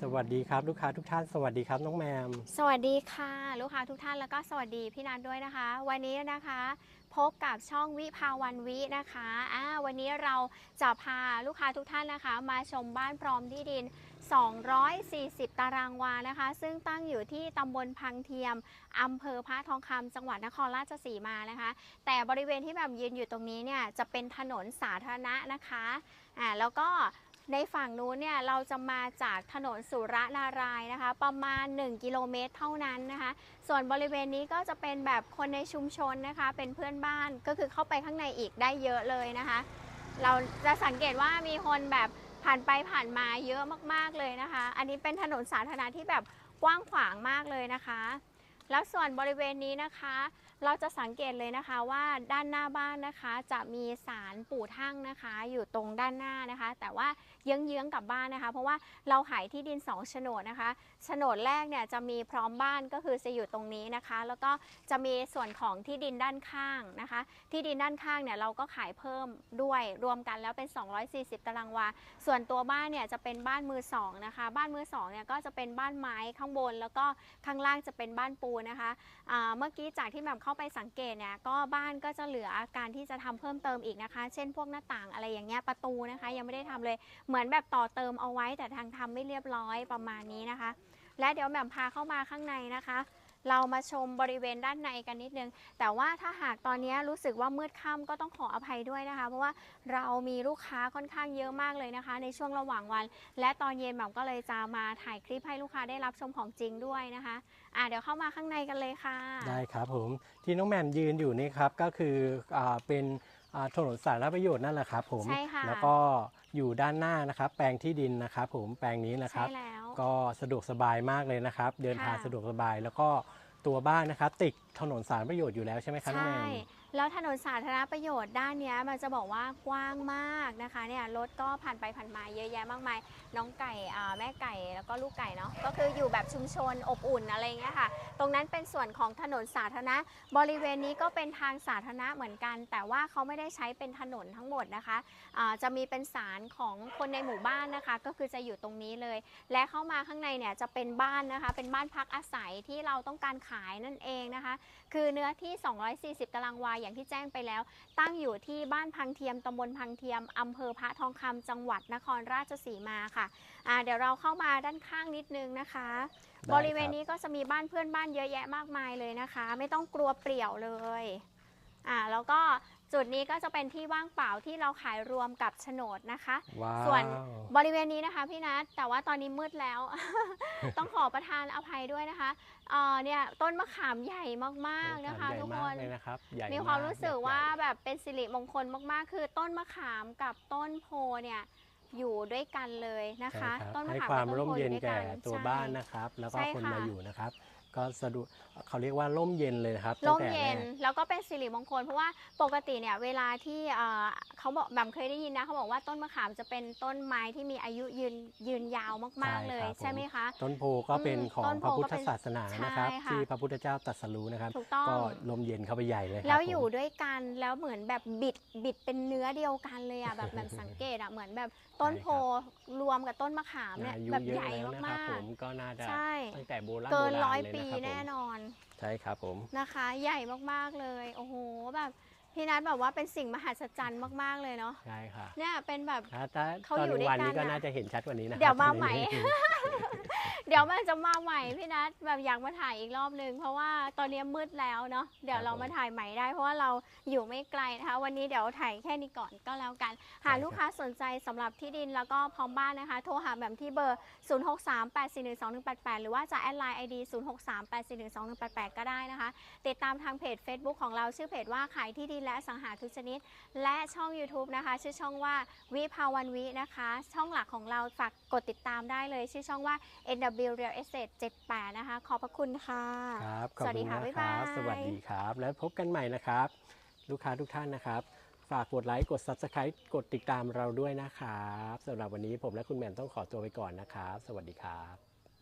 สวัสดีครับลูกค้าทุกท่านสวัสดีครับน้องแมม สวัสดีค่ะ ลูกค้าทุกท่านแล้วก็สวัสดีพี่นัทด้วยนะคะ วันนี้นะคะพบกับช่องวิภาวันวินะคะอ่าวันนี้เราจะพาลูกค้าทุกท่านนะคะ มาชมบ้านพร้อมที่ดิน 240 ตารางวานะคะ ซึ่งตั้งอยู่ที่ตำบลพังเทียมอำเภอพระทองคำจังหวัดนครราชสีมานะคะ แต่บริเวณที่แบบยืนอยู่ตรงนี้เนี่ยจะเป็นถนนสาธารณะนะคะอ่าแล้วก็ ในฝั่งนู้นเนี่ยเราจะมาจากถนนสุรนารายนะคะ ประมาณ 1 กิโลเมตรเท่านั้นนะคะ ส่วนบริเวณนี้ก็จะเป็นแบบคนในชุมชนนะคะ เป็นเพื่อนบ้านก็คือเข้าไปข้างในอีกได้เยอะเลยนะคะ เราจะสังเกตว่ามีคนแบบผ่านไปผ่านมาเยอะมากๆเลยนะคะ อันนี้เป็นถนนสาธารณะที่แบบกว้างขวางมากเลยนะคะ แล้วส่วนบริเวณนี้นะคะเราจะสังเกตเลยนะคะว่าด้านหน้าบ้านนะคะ จะมีสารปู่ทั่งนะคะ อยู่ตรงด้านหน้านะคะ แต่ว่าเยื้องๆกับบ้านนะคะ เพราะว่าเราขายที่ดิน2โฉนดนะคะโฉนดแรกเนี่ยจะมีพร้อมบ้านก็คือจะอยู่ตรงนี้นะคะ แล้วก็จะมีส่วนของที่ดินด้านข้างนะคะ ที่ดินด้านข้างเนี่ยเราก็ขายเพิ่มด้วยรวมกันแล้วเป็น 240 ตารางวา ส่วนตัวบ้านเนี่ยจะเป็นบ้านมือสองนะคะ บ้านมือสองเนี่ยก็จะเป็นบ้านไม้ข้างบน แล้วก็ข้างล่างจะเป็นบ้านปูนะคะเมื่อกี้จากที่แบบเข้าไปสังเกตเนี่ยก็บ้านก็จะเหลือการที่จะทำเพิ่มเติมอีกนะคะ เช่นพวกหน้าต่างอะไรอย่างเงี้ยประตูนะคะ ยังไม่ได้ทำเลยเหมือนแบบต่อเติมเอาไว้แต่ทางทำไม่เรียบร้อยประมาณนี้นะคะ และเดี๋ยวแหม่มพาเข้ามาข้างในนะคะ เรามาชมบริเวณด้านในกันนิดนึง แต่ว่าถ้าหากตอนนี้รู้สึกว่ามืดค่ำก็ต้องขออภัยด้วยนะคะ เพราะว่าเรามีลูกค้าค่อนข้างเยอะมากเลยนะคะ ในช่วงระหว่างวัน และตอนเย็นแหม่มก็เลยจะมาถ่ายคลิปให้ลูกค้าได้รับชมของจริงด้วยนะคะอะเดี๋ยวเข้ามาข้างในกันเลยค่ะ ได้ครับผมที่น้องแมมยืนอยู่นี่ครับก็คืออ่าเป็นอ่าถนนสาธารณประโยชน์นั่นแหละครับผมใช่ค่ะ แล้วก็อยู่ด้านหน้านะครับ แปลงที่ดินนะครับผมแปลงนี้นะคใช่รับแล้ว ก็สะดวกสบายมากเลยนะครับ เดินทางค่ะสะดวกสบายแล้วก็ตัวบ้านนะครับ ติดถนนสาธารณประโยชน์อยู่แล้วใช่ไหมครับน้องแมใช่มแล้วถนนสาธารณประโยชน์ด้านนี้มันจะบอกว่ากว้างมากนะคะเนี่ยรถก็ผ่านไปผ่านมาเยอะแยะมากมาย น้องไก่แม่ไก่แล้วก็ลูกไก่เนาะก็คืออยู่แบบชุมชนอบอุ่นอะไรเงี้ยค่ะ ตรงนั้นเป็นส่วนของถนนสาธารณะ บริเวณนี้ก็เป็นทางสาธารณะเหมือนกัน แต่ว่าเขาไม่ได้ใช้เป็นถนนทั้งหมดนะคะอ่าจะมีเป็นศาลของคนในหมู่บ้านนะคะ ก็คือจะอยู่ตรงนี้เลย และเข้ามาข้างในเนี่ยจะเป็นบ้านนะคะ เป็นบ้านพักอาศัยที่เราต้องการขายนั่นเองนะคะ คือเนื้อที่ 240 ตารางวาอย่างที่แจ้งไปแล้ว ตั้งอยู่ที่บ้านพังเทียมตำบลพังเทียมอำเภอพระทองคำจังหวัดนครราชสีมาค่ะอ่าเดี๋ยวเราเข้ามาด้านข้างนิดนึงนะคะได้บริเวณครับนี้ก็จะมีบ้านเพื่อนบ้านเยอะแยะมากมายเลยนะคะ ไม่ต้องกลัวเปลี่ยวเลยอ่าแล้วก็ จุดนี้ก็จะเป็นที่ว่างเปล่าที่เราขายรวมกับโฉนดนะคะ ว้าวส่วนบริเวณนี้นะคะพี่นัทแต่ว่าตอนนี้มืดแล้ว ต้องขอประทานอภัยด้วยนะคะเอ่อเนี่ยต้นมะขามใหญ่มากๆนะคะใหญ่ทุกมาคกนเลยนะครับใหญ่มีความกรู้สึกใหญ่ว่าแบบเป็นสิริมงคลมากๆ คือต้นมะขามกับต้นโพเนี่ยอยู่ด้วยกันเลยนะคะใช่ครับต้นมะให้ขามความกับต้นร่มโพอเย็นยู่ด้วยแก่กันตัวใช่ บ้านนะครับ แล้วก็ใช่คนค่ะ มาอยู่นะครับ ก็สะดวกเขาเรียกว่าร่มเย็นเลยนะครับร่ตั้งมแต่เย็นแรกแล้วก็เป็นสิริมงคล เพราะว่าปกติเนี่ยเวลาที่เอ่อเขาบอกแบบเคยได้ยินนะเขาบอกว่าต้นมะขามจะเป็นต้นไม้ที่มีอายุยืนยืนยาวมาก ๆเลยใช่ไหมคะ ต้นโพก็เป็นอืมของต้นโพพระพุทก็ธเป็นศาสนานะครับใช่ค่ะที่พระพุทธเจ้าตรัสรู้นะครับถูกต้องก็ลมเย็นเข้าไปใหญ่เลยครับแล้วอยู่ผมด้วยกันแล้วเหมือนแบบบิดบิดเป็นเนื้อเดียวกันเลยอะแบบแบบสังเกตอะเหมือนแบบต้นโพรวมกับต้นมะขามเนี่ยอายุแบบเยอะใหญ่แล้วนะครับมาผกมก็น่าจะๆใช่ตั้งแต่โบราณเกินโบาณร้อยเลปีะครับผมแน่นอนใช่ครับผมนะคะ ใหญ่มากๆเลย โอ้โหแบบพี่นัทแบบว่าเป็นสิ่งมหัศจรรย์มากๆเลยเนาะใช่ค่ะเนี่ยเป็นแบบถ้าถ้าเขาตอนอยู่ด้วยวันนี้กัก็นอะน่าจะเห็นชัดกว่านี้นะครับเดี๋ยวมาใหม่ตอนนี้ เดี๋ยวมันจะมาใหม่พี่นัทแบบอยากมาถ่ายอีกรอบนึงเพราะว่าตอนนี้มืดแล้วเนาะเดี๋ยวเรามาถ่ายใหม่ได้ เพราะว่าเราอยู่ไม่ไกลนะคะ วันนี้เดี๋ยวถ่ายแค่นี้ก่อนก็แล้วกัน หากลูกค้าสนใจสำหรับที่ดินแล้วก็พร้อมบ้านนะคะ โทรหาแบบที่เบอร์ 0638412188 หรือว่าจะแอดไลน์ ID 0638412188 ก็ได้นะคะ ติดตามทางเพจ Facebook ของเราชื่อเพจว่าขายที่ดินและอสังหาทุกชนิด และช่อง YouTube นะคะ ชื่อช่องว่าวิภาวันวินะคะ ช่องหลักของเราฝากกดติดตามได้เลย ชื่อช่องว่า NW Real Estate 78นะคะ ขอบพระคุณค่ะ ครับขอบสวัสดีคุณค่ะ นะบ๊ายครับายสวัสดีครับ แล้วพบกันใหม่นะครับ ลูกค้าทุกท่านนะครับ ฝากกดไลค์ กด Subscribe กดติดตามเราด้วยนะครับสำหรับวันนี้ผมและคุณแหม่มต้องขอตัวไปก่อนนะครับ สวัสดีครับ